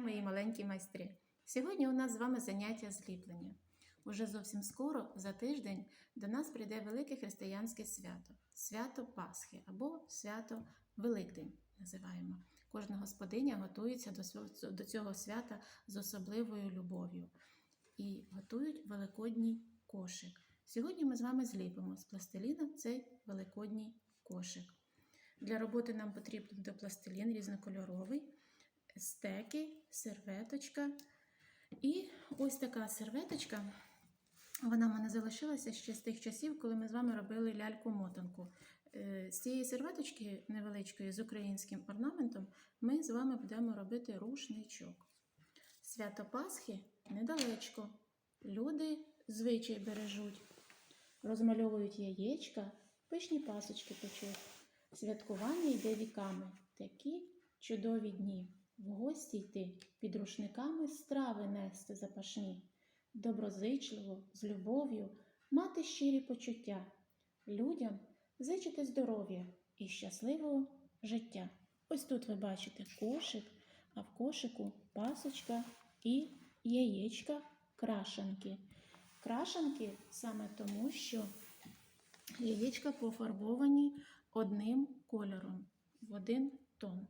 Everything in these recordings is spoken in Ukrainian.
мої маленькі майстри. Сьогодні у нас з вами заняття зліплення. Уже зовсім скоро, за тиждень, до нас прийде велике християнське свято свято Пасхи або свято Великдень називаємо. Кожна господиня готується до цього свята з особливою любов'ю і готують великодній кошик. Сьогодні ми з вами зліпимо з пластиліна цей великодній кошик. Для роботи нам потрібен до пластилін різнокольоровий, стеки, серветочка. І ось така серветочка. Вона в мене залишилася ще з тих часів, коли ми з вами робили ляльку-мотанку. Е, З цієї серветочки невеличкої з українським орнаментом ми з вами будемо робити рушничок. Свято Пасхи недалечко. Люди звичай бережуть, розмальовують яєчка, пишні пасочки печуть. Святкування йде віками. Такі чудові дні. В гості йти під рушниками страви нести запашні, доброзичливо, з любов'ю, мати щирі почуття, людям зичити здоров'я і щасливого життя. Ось тут ви бачите кошик, а в кошику пасочка і яєчка крашанки. Крашанки саме тому, що яєчка пофарбовані одним кольором в один тон.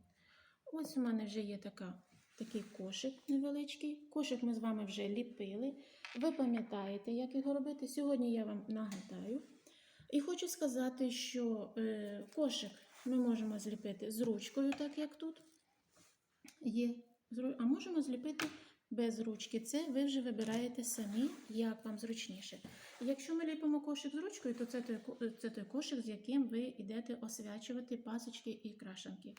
Ось у мене вже є така, такий кошик невеличкий. Кошик ми з вами вже ліпили. Ви пам'ятаєте, як його робити. Сьогодні я вам нагадаю. І хочу сказати, що е, кошик ми можемо зліпити з ручкою, так як тут є. А можемо зліпити без ручки. Це ви вже вибираєте самі, як вам зручніше. Якщо ми ліпимо кошик з ручкою, то це той, це той кошик, з яким ви йдете освячувати пасочки і крашанки.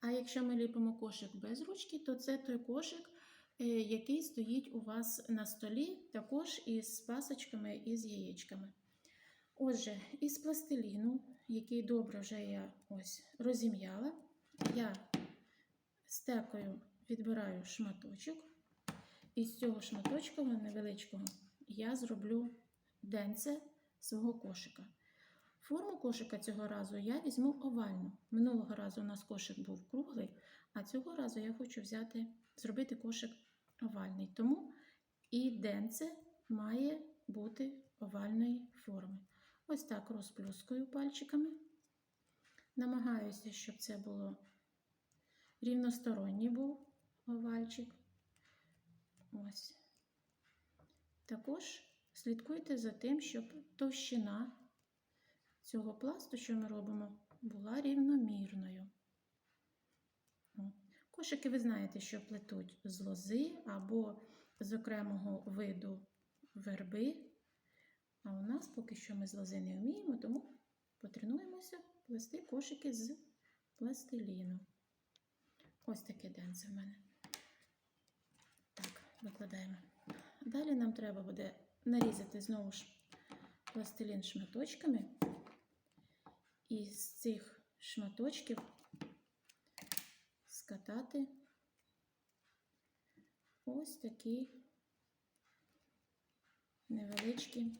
А якщо ми ліпимо кошик без ручки, то це той кошик, е, який стоїть у вас на столі, також із пасочками і з яєчками. Отже, із пластиліну, який добре вже я ось розім'яла, я стекою відбираю шматочок. І з цього шматочка невеличкого я зроблю денце свого кошика. Форму кошика цього разу я візьму овальну. Минулого разу у нас кошик був круглий, а цього разу я хочу взяти, зробити кошик овальний. Тому і денце має бути овальної форми. Ось так розплюскую пальчиками. Намагаюся, щоб це було рівносторонній був овальчик. Ось. Також слідкуйте за тим, щоб товщина цього пласту, що ми робимо, була рівномірною. Кошики ви знаєте, що плетуть з лози або з окремого виду верби. А у нас поки що ми з лози не вміємо, тому потренуємося плести кошики з пластиліну. Ось таке денце в мене. Так, викладаємо. Далі нам треба буде нарізати знову ж пластилін шматочками. І з цих шматочків скатати ось такі невеличкі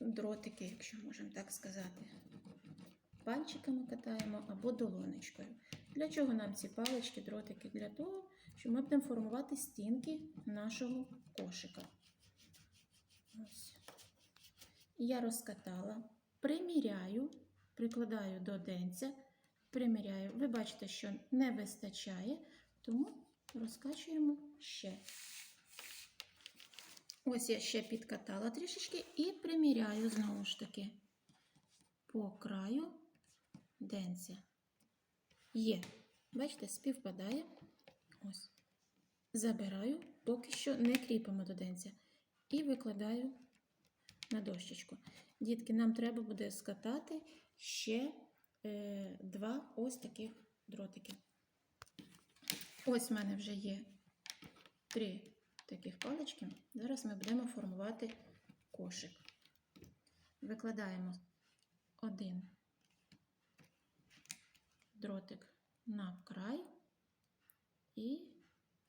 дротики, якщо можемо так сказати. Пальчиками катаємо або долонечкою. Для чого нам ці палички, дротики? Для того, що ми будемо формувати стінки нашого кошика. Ось. Я розкатала, приміряю, прикладаю до денця, приміряю. Ви бачите, що не вистачає, тому розкачуємо ще. Ось я ще підкатала трішечки і приміряю знову ж таки по краю денця. Є. Бачите, співпадає. Ось. Забираю, поки що не кріпимо до денця. І викладаю на дощечку. Дітки, нам треба буде скатати ще е, два ось таких дротики. Ось в мене вже є три таких палички. Зараз ми будемо формувати кошик. Викладаємо один дротик на край і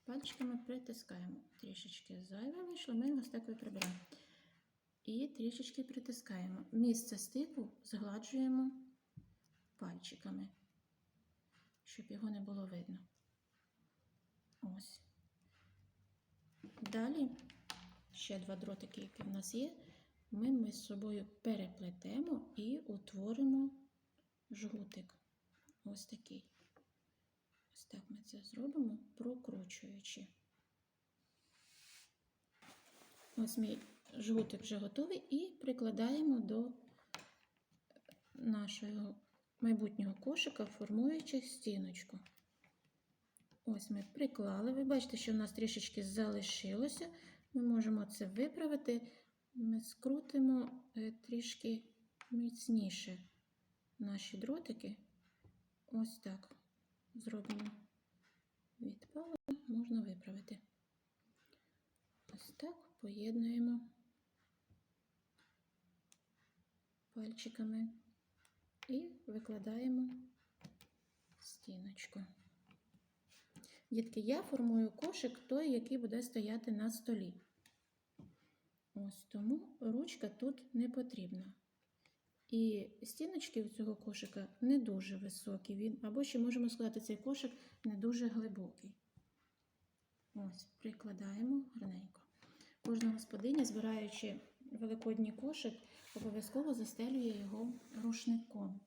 пальчиками притискаємо. Трішечки зайве вийшло, ми його стекою прибираємо і трішечки притискаємо. Місце стику згладжуємо пальчиками, щоб його не було видно. Ось. Далі ще два дротики, які в нас є, ми ми з собою переплетемо і утворимо жгутик. Ось такий. Ось так ми це зробимо, прокручуючи. Ось мій жгутик вже готовий і прикладаємо до нашого майбутнього кошика, формуючи стіночку. Ось ми приклали. Ви бачите, що в нас трішечки залишилося. Ми можемо це виправити. Ми скрутимо е, трішки міцніше наші дротики. Ось так зробимо. Відпало, можна виправити. Ось так поєднуємо пальчиками і викладаємо стіночку. Дітки, я формую кошик той, який буде стояти на столі. Ось тому ручка тут не потрібна. І стіночки у цього кошика не дуже високі. Він, або ще можемо сказати, цей кошик не дуже глибокий. Ось, прикладаємо гарненько. Кожна господиня, збираючи великодній кошик, обов'язково застелює його рушником.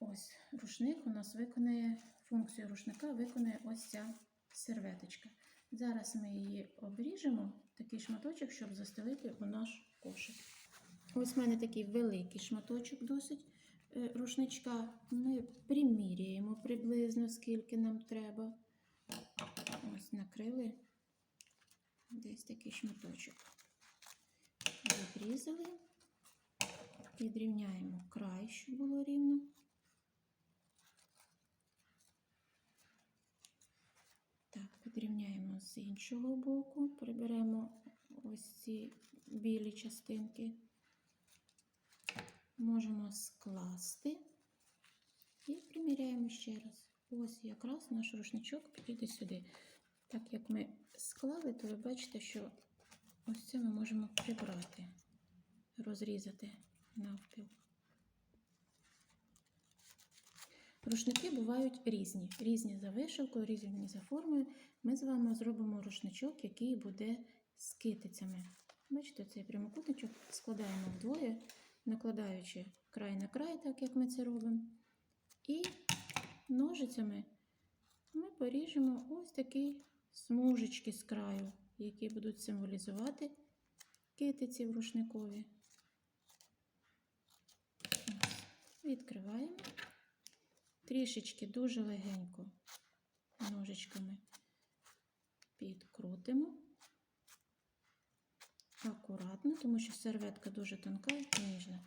Ось рушник у нас виконує функцію рушника, виконує ось ця серветочка. Зараз ми її обріжемо, такий шматочок, щоб застелити у наш кошик. Ось в мене такий великий шматочок досить е, рушничка. Ми приміряємо приблизно, скільки нам треба. Ось накрили десь такий шматочок. Відрізали, підрівняємо край, щоб було рівно. Так, підрівняємо з іншого боку, приберемо ось ці білі частинки. Можемо скласти і приміряємо ще раз. Ось якраз наш рушничок підійде сюди. Так як ми склали, то ви бачите, що ось це ми можемо прибрати, розрізати навпіл. Рушники бувають різні, різні за вишивкою, різні за формою. Ми з вами зробимо рушничок, який буде з китицями. Бачите, цей прямокутничок складаємо вдвоє, накладаючи край на край, так як ми це робимо. І ножицями ми поріжемо ось такі смужечки з краю, які будуть символізувати китиці в рушникові. Відкриваємо. Трішечки дуже легенько ножичками підкрутимо. Акуратно, тому що серветка дуже тонка і ніжна.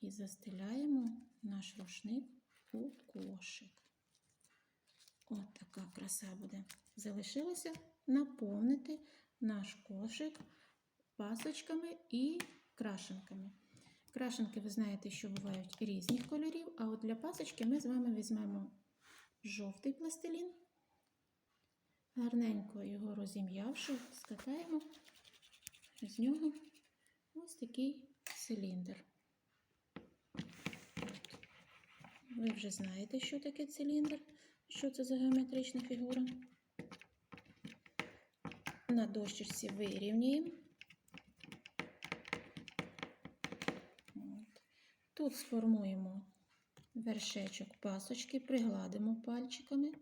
І застеляємо наш рушник у кошик. От така краса буде. Залишилося наповнити наш кошик пасочками і крашенками. Крашенки, ви знаєте, що бувають різних кольорів, а от для пасочки ми з вами візьмемо жовтий пластилін, гарненько його розім'явши, скатаємо з нього ось такий циліндр. Ви вже знаєте, що таке циліндр, що це за геометрична фігура. На дощечці вирівнюємо. Тут сформуємо вершечок пасочки, пригладимо пальчиками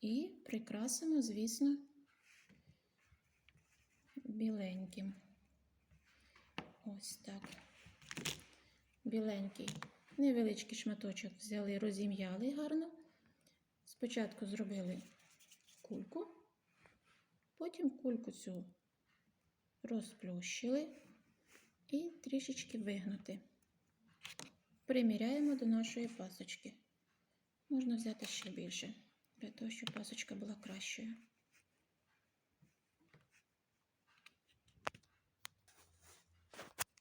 і прикрасимо, звісно, біленьким. Ось так. Біленький, невеличкий шматочок взяли, розім'яли гарно. Спочатку зробили кульку, потім кульку цю розплющили і трішечки вигнути. Приміряємо до нашої пасочки. Можна взяти ще більше, для того, щоб пасочка була кращою.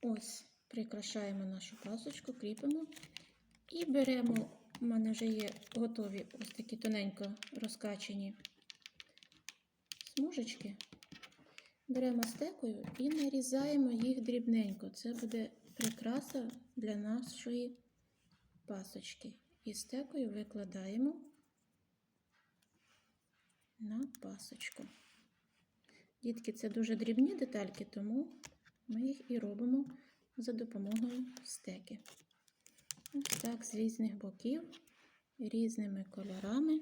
Ось, прикрашаємо нашу пасочку, кріпимо і беремо, у мене вже є готові ось такі тоненько розкачені смужечки. Беремо стекою і нарізаємо їх дрібненько. Це буде прикраса для нашої пасочки. І стекою викладаємо на пасочку. Дітки, це дуже дрібні детальки, тому ми їх і робимо за допомогою стеки. Ось так, з різних боків, різними кольорами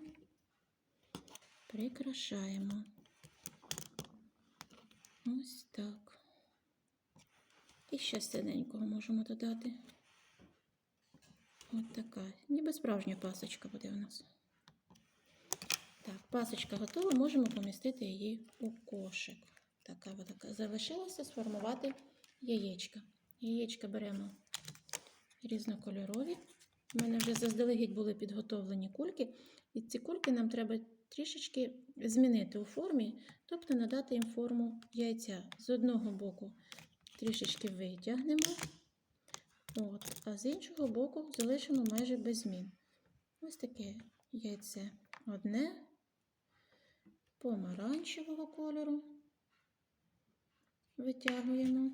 прикрашаємо. Ось так. І ще синенького можемо додати. От така. Ніби справжня пасочка буде у нас. Так, пасочка готова, можемо помістити її у кошик. Така от така. Залишилося сформувати яєчка. Яєчка беремо різнокольорові. У мене вже заздалегідь були підготовлені кульки, і ці кульки нам треба трішечки змінити у формі, тобто надати їм форму яйця. З одного боку трішечки витягнемо, от, а з іншого боку залишимо майже без змін. Ось таке яйце одне помаранчевого кольору. Витягуємо.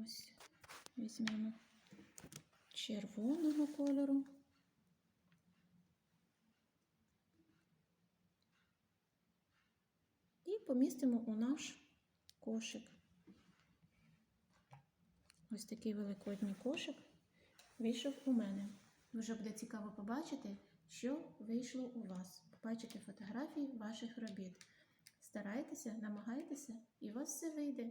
Ось, візьмемо червоного кольору. І помістимо у наш кошик. Ось такий великодній кошик вийшов у мене. Вже буде цікаво побачити, що вийшло у вас. Побачити фотографії ваших робіт. Старайтеся, намагайтеся, і у вас все вийде.